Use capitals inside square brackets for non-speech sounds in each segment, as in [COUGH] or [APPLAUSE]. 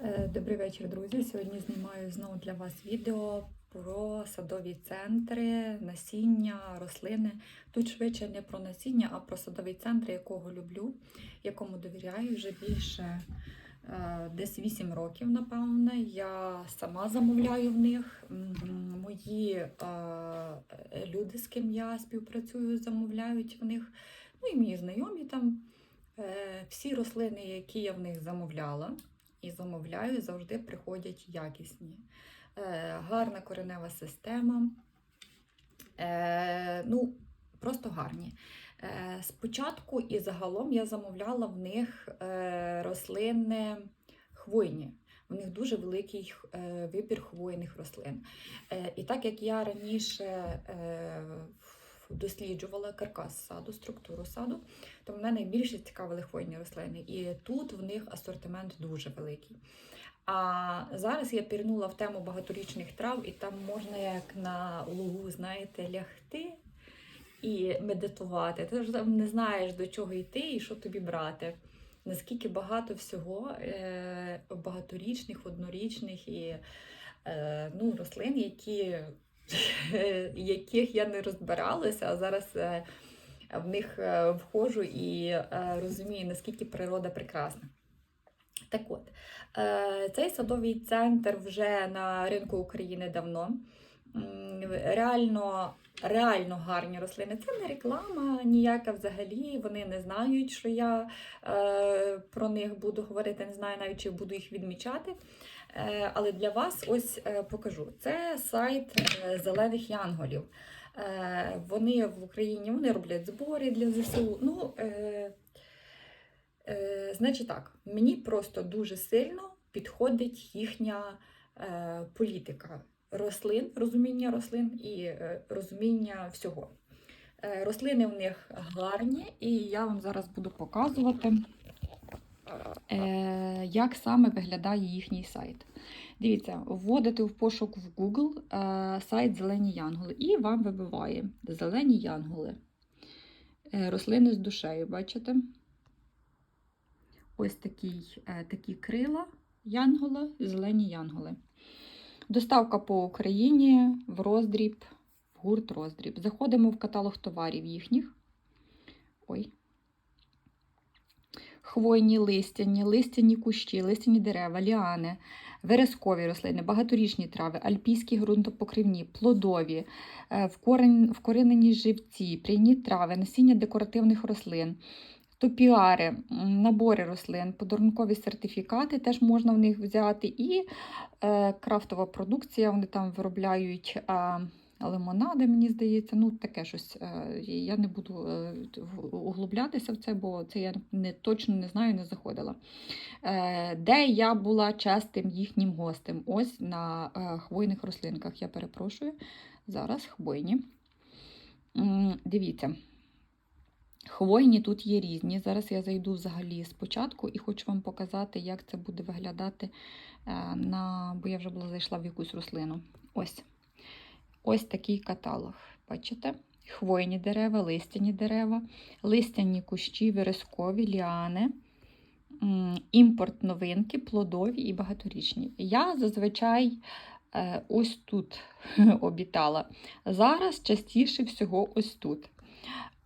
Е, Добрий вечір, друзі. Сьогодні знімаю знову для вас відео про садові центри, насіння, рослини. Тут швидше не про насіння, а про садові центри, якого люблю, якому довіряю вже більше е, десь 8 років, напевне. Я сама замовляю в них. Мої е, люди, з ким я співпрацюю, замовляють в них. Ну і мої знайомі там. Всі рослини, які я в них замовляла і замовляю, завжди приходять якісні. Е, гарна коренева система. Е, ну, просто гарні. Е, спочатку і загалом я замовляла в них рослини хвойні. У них дуже великий вибір хвойних рослин. І так як я раніше досліджувала каркас саду, структуру саду, то мене найбільше цікавили хвойні рослини. І тут в них асортимент дуже великий. А зараз я пірнула в тему багаторічних трав, і там можна як на лугу, знаєте, лягти і медитувати. Ти ж там не знаєш, до чого йти і що тобі брати. Наскільки багато всього е, багаторічних, однорічних і е, ну, рослин, які, [LAUGHS] яких я не розбиралася, а зараз е, в них вхожу і е, розумію, наскільки природа прекрасна. Так от, е, цей садовий центр вже на ринку України давно. М, Реально, реально гарні рослини. Це не реклама ніяка взагалі. Вони не знають, що я е, про них буду говорити, не знаю навіть, чи буду їх відмічати. Е, але для вас ось е, покажу. Це сайт е, зелених янголів. Е, вони в Україні вони роблять збори для ЗСУ. Ну, е, Е, значить так, мені просто дуже сильно підходить їхня е, політика рослин, розуміння рослин і е, розуміння всього. Е, рослини в них гарні, і я вам зараз буду показувати, е, як саме виглядає їхній сайт. Дивіться, вводите в пошук в Google сайт Зелені Янголи, і вам вибиває Зелені Янголи. Рослини з душею, бачите? ось такий, е, такі крила янгола, зелені янголи. Доставка по Україні в роздріб, в гурт роздріб. Заходимо в каталог товарів їхніх. Ой. Хвойні листяні, листяні кущі, листяні дерева, ліани, верескові рослини, багаторічні трави, альпійські ґрунтопокривні, плодові, е, вкорен- вкоренені живці, пряні трави, насіння декоративних рослин, топіари, набори рослин, подарункові сертифікати теж можна в них взяти. І е, крафтова продукція, вони там виробляють е, лимонади, мені здається. Ну, таке щось. Е, я не буду е, углублятися в це, бо це я не точно не знаю, не заходила. Е, де я була частим їхнім гостем? Ось на хвойних рослинках. Я перепрошую. Зараз хвойні. Дивіться. Хвойні тут є різні. Зараз я зайду взагалі спочатку і хочу вам показати, як це буде виглядати е, на. Бо я вже була зайшла в якусь рослину. Ось. Ось такий каталог. Бачите? Хвойні дерева, листяні дерева, листяні кущі, верескові, ліани, імпорт новинки, плодові і багаторічні. Я зазвичай е, ось тут [LAUGHS] обітала. Зараз частіше всього ось тут.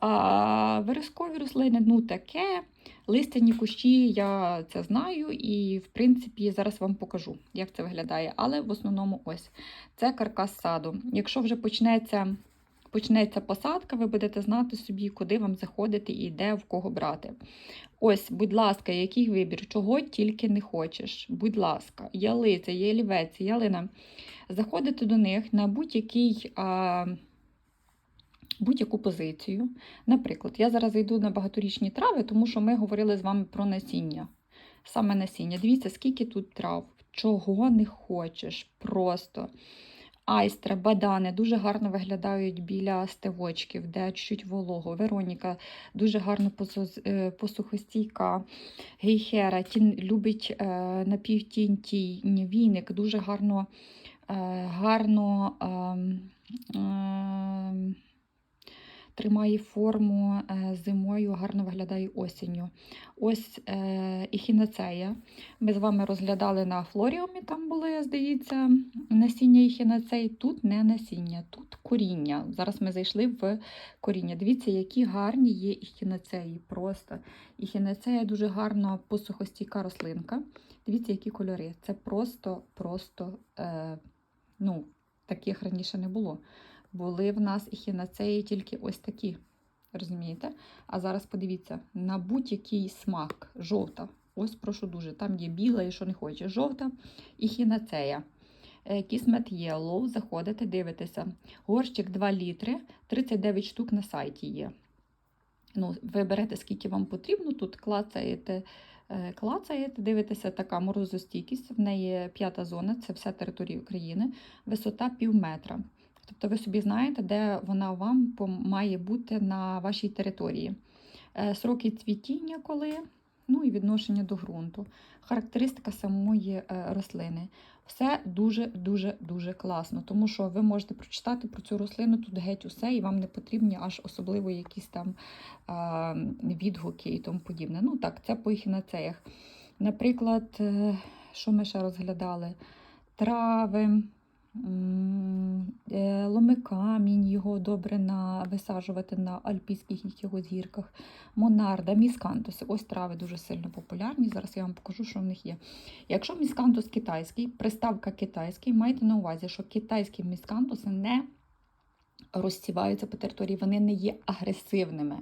А верескові рослини, ну таке. Листяні кущі, я це знаю, і, в принципі, зараз вам покажу, як це виглядає. Але в основному ось це каркас саду. Якщо вже почнеться, почнеться посадка, ви будете знати собі, куди вам заходити і де в кого брати. Ось, будь ласка, який вибір, чого тільки не хочеш. Будь ласка, ялиця, ялівець, ялина. Заходите до них на будь-який. Будь-яку позицію. Наприклад, я зараз йду на багаторічні трави, тому що ми говорили з вами про насіння. Саме насіння. Дивіться, скільки тут трав, чого не хочеш. Просто айстра, бадани дуже гарно виглядають біля стевочків, де чуть волого. Вероніка дуже гарно е, посухостійка. Гейхера тін, любить е, напівтінь тінь, віник, дуже гарно, е, гарно ем, ем, тримає форму е, зимою, гарно виглядає осінню. Ось е, ехінацея. Ми з вами розглядали на флоріумі, там були, здається, насіння ехінацеї. Тут не насіння, тут коріння. Зараз ми зайшли в коріння. Дивіться, які гарні є ехінацеї. Просто ехінацея дуже гарно посухостійка рослинка. Дивіться, які кольори. Це просто, просто, е, ну, таких раніше не було. Були в нас ехінацеї тільки ось такі. Розумієте? А зараз подивіться, на будь-який смак. Жовта. Ось прошу дуже. Там є біла і що не хоче. Жовта і хінацея. Кісмет Yellow. Заходите, дивитеся. Горщик 2 літри, 39 штук на сайті є. Ну, ви берете, скільки вам потрібно, тут клацаєте, е, клацаєте, дивитеся, така морозостійкість. В неї п'ята зона, це вся територія України, висота пів метра. Тобто ви собі знаєте, де вона вам має бути на вашій території. Е, Сроки цвітіння коли, ну і відношення до ґрунту. Характеристика самої е, рослини. Все дуже-дуже дуже класно, тому що ви можете прочитати про цю рослину тут геть усе, і вам не потрібні аж особливо якісь там відгуки і тому подібне. Ну так, це по ехінацеях. Наприклад, е, що ми ще розглядали? Трави, ломикамінь, його добре на, висаджувати на альпійських якихось гірках, монарда, міскантуси. Ось трави дуже сильно популярні. Зараз я вам покажу, що в них є. Якщо міскантус китайський, приставка китайський, майте на увазі, що китайські міскантуси не розсіваються по території, вони не є агресивними.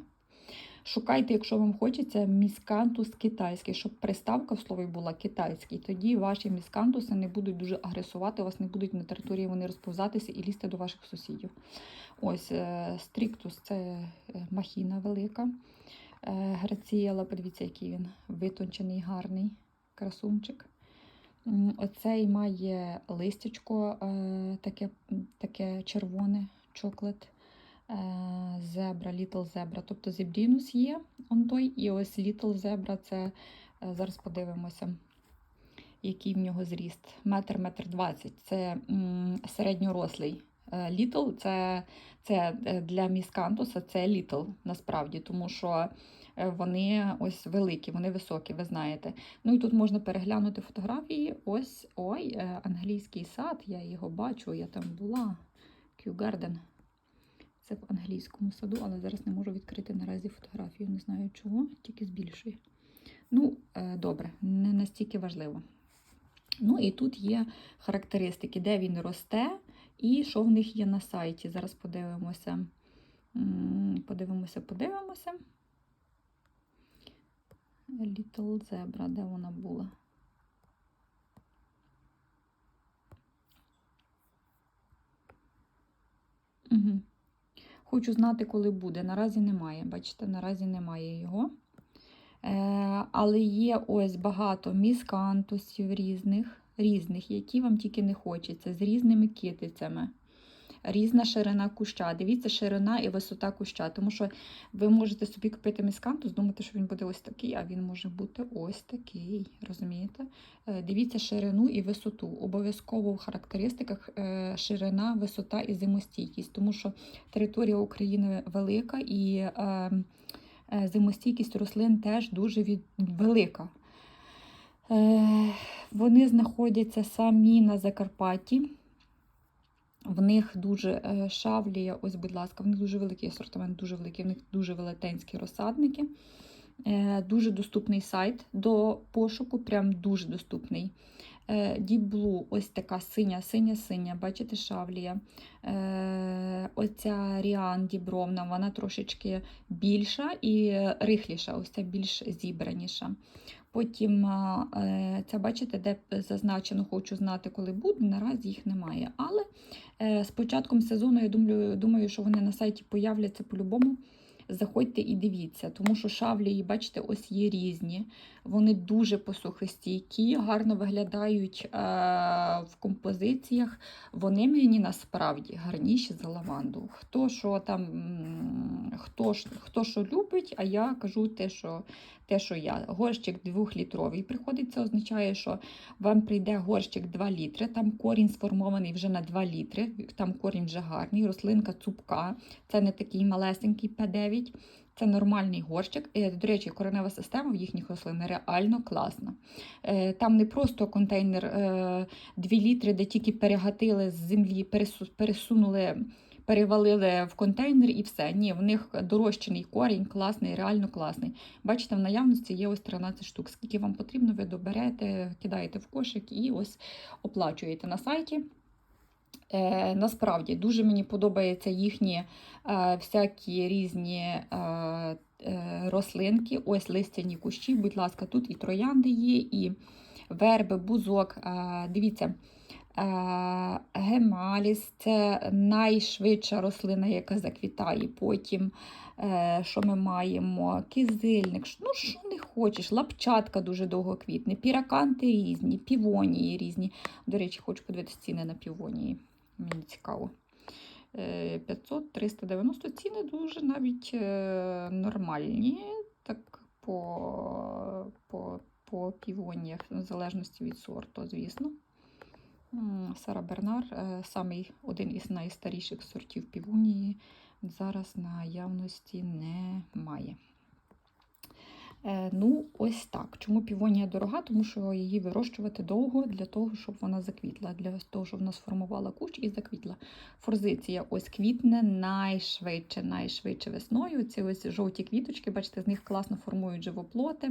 Шукайте, якщо вам хочеться, міскантус китайський, щоб приставка в слові була китайський. Тоді ваші міскантуси не будуть дуже агресувати, вас не будуть на території вони розповзатися і лізти до ваших сусідів. Ось е, стріктус це е, махіна велика. Е, Грацієла, подивіться, який він витончений, гарний красунчик. Оцей має листячко таке, таке червоне, чоклет. Е, Зебра, Little Zebra. Тобто зебрінус є он той, і ось Little Zebra це е, зараз подивимося, який в нього зріст. Метр, метр двадцять. Це середньорослий. Е, Little це, це е, для міскантуса це Little насправді, тому що е, вони ось великі, вони високі, ви знаєте. Ну і тут можна переглянути фотографії. Ось ой, е, англійський сад, я його бачу, я там була. Kew Garden. Це в англійському саду, але зараз не можу відкрити наразі фотографію. Не знаю чого, тільки збільшує. Ну, е, добре, не настільки важливо. Ну і тут є характеристики, де він росте і що в них є на сайті. Зараз подивимося. Подивимося, подивимося. Little Zebra, де вона була? Хочу знати, коли буде. Наразі немає. Бачите, наразі немає його. Е, але є ось багато міскантусів різних, різних, які вам тільки не хочеться, з різними китицями. Різна ширина куща. Дивіться, ширина і висота куща. Тому що ви можете собі купити міскантус, думати, що він буде ось такий, а він може бути ось такий. Розумієте? Е, Дивіться ширину і висоту. Обов'язково в характеристиках е, ширина, висота і зимостійкість, тому що територія України велика і е, зимостійкість рослин теж дуже від... велика. Вони знаходяться самі на Закарпатті. В них дуже е, шавлія, ось, будь ласка, в них дуже великий асортимент, дуже великий, в них дуже велетенські розсадники. Е, Дуже доступний сайт до пошуку, прям дуже доступний. Е, Deep Blue, ось така синя, синя, синя, бачите, шавлія. Оця Ріан Дібровна, вона трошечки більша і рихліша, ось ця більш зібраніша. Потім е, це бачите, де зазначено, хочу знати, коли буде. Наразі їх немає. Але е, з початком сезону, я думаю, думаю, що вони на сайті появляться по-любому. Заходьте і дивіться, тому що шавлії, бачите, ось є різні. Вони дуже посухостійкі, гарно виглядають е, в композиціях. Вони мені насправді гарніші за лаванду. Хто що там, хто, хто що любить, а я кажу те, що те, що я. Горщик 2-літровий приходить, це означає, що вам прийде горщик 2 літри, там корінь сформований вже на 2 літри, там корінь вже гарний, рослинка цупка, це не такий малесенький П9. Це нормальний горщик. І, до речі, коренева система в їхніх рослин реально класна. Е, Там не просто контейнер е, 2 літри, де тільки перегатили з землі, пересунули, перевалили в контейнер і все. Ні, в них дорощений корінь, класний, реально класний. Бачите, в наявності є ось 13 штук. Скільки вам потрібно, ви доберете, кидаєте в кошик і ось оплачуєте на сайті. Е, насправді дуже мені подобаються їхні е, всякі різні е, е, рослинки. Ось листяні кущі. Будь ласка, тут і троянди є, і верби, бузок. Е, дивіться, гемаліс це найшвидша рослина, яка заквітає. Потім, е, що ми маємо? Кизильник, ну що не хочеш, лапчатка дуже довго квітне, піраканти різні, півонії різні. До речі, хочу подивитися ціни на півонії. Мені цікаво. Е, 500-390 ціни дуже навіть е, нормальні. Так по, по, по півоніях, в залежності від сорту, звісно. Сара Бернар, е, самий один із найстаріших сортів півунії, зараз наявності немає. Е, Ну, ось так. Чому півонія дорога? Тому що її вирощувати довго для того, щоб вона заквітла, для того, щоб вона сформувала кущ і заквітла. Форзиція ось квітне найшвидше, найшвидше весною. Ці ось жовті квіточки, бачите, з них класно формують живоплоти.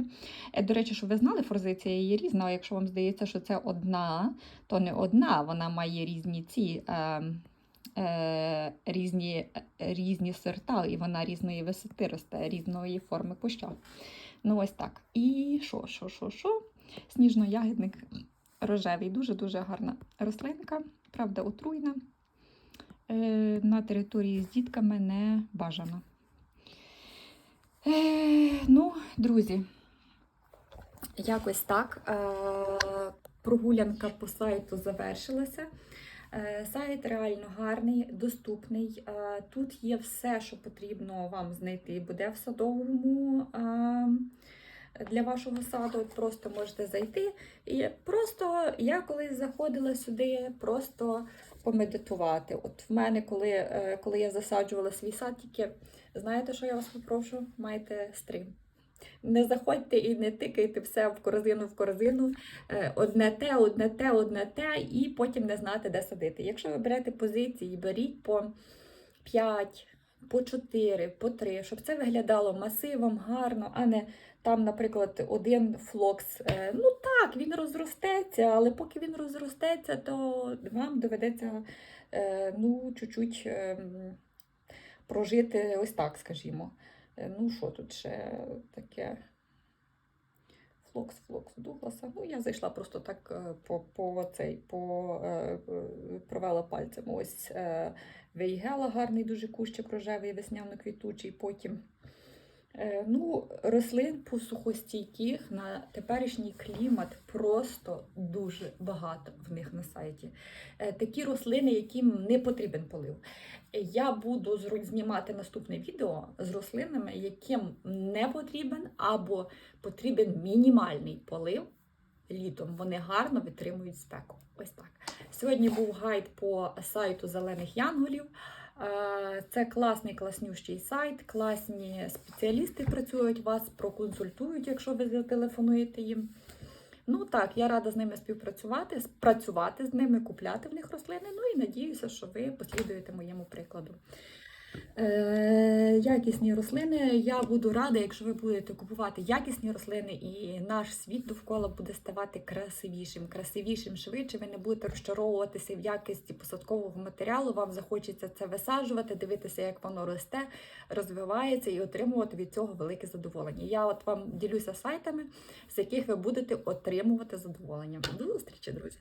Е, До речі, щоб ви знали, форзиція є різна. Якщо вам здається, що це одна, то не одна, вона має різні ці. Е, Різні, різні сорта, і вона різної висоти росте, різної форми куща. Ну, ось так. І що, що, що, що? Сніжно-ягідник рожевий, дуже-дуже гарна рослинка, правда, отруйна. Е, на території з дітками не бажано. Е, ну, друзі, якось так. Е, прогулянка по сайту завершилася. Е, Сайт реально гарний, доступний. Е, Тут є все, що потрібно вам знайти. Буде в садовому е, для вашого саду. Просто можете зайти. І просто я колись заходила сюди, просто помедитувати. От в мене, коли, коли я засаджувала свій сад, тільки знаєте, що я вас попрошу? Майте стрим. Не заходьте і не тикайте все в корзину в корзину. Е, Одне те, одне те, одне те, і потім не знати, де садити. Якщо ви берете позиції, беріть по 5, по 4, по 3, щоб це виглядало масивом, гарно, а не там, наприклад, один флокс. Е, Ну так, він розростеться, але поки він розростеться, то вам доведеться е, ну, чуть-чуть ем, прожити ось так, скажімо. Е, Ну, що тут ще таке? Флокс, флокс Дугласа. Ну, я зайшла просто так е, по, по цей, по, е, провела пальцем. Ось Вейгела, гарний дуже кущик рожевий, весняно-квітучий. Потім ну, рослин посухостійких на теперішній клімат просто дуже багато в них на сайті. Е, такі рослини, яким не потрібен полив. Я буду знімати наступне відео з рослинами, яким не потрібен або потрібен мінімальний полив літом. Вони гарно витримують спеку. Ось так. Сьогодні був гайд по сайту Зелених Янголів. Е, Це класний, класнющий сайт, класні спеціалісти працюють, вас проконсультують, якщо ви зателефонуєте їм. Ну так, я рада з ними співпрацювати, працювати з ними, купляти в них рослини. Ну і надіюся, що ви послідуєте моєму прикладу. Е, якісні рослини. Я буду рада, якщо ви будете купувати якісні рослини, і наш світ довкола буде ставати красивішим, красивішим швидше. Ви не будете розчаровуватися в якості посадкового матеріалу. Вам захочеться це висаджувати, дивитися, як воно росте, розвивається і отримувати від цього велике задоволення. Я от вам ділюся сайтами, з яких ви будете отримувати задоволення. До зустрічі, друзі!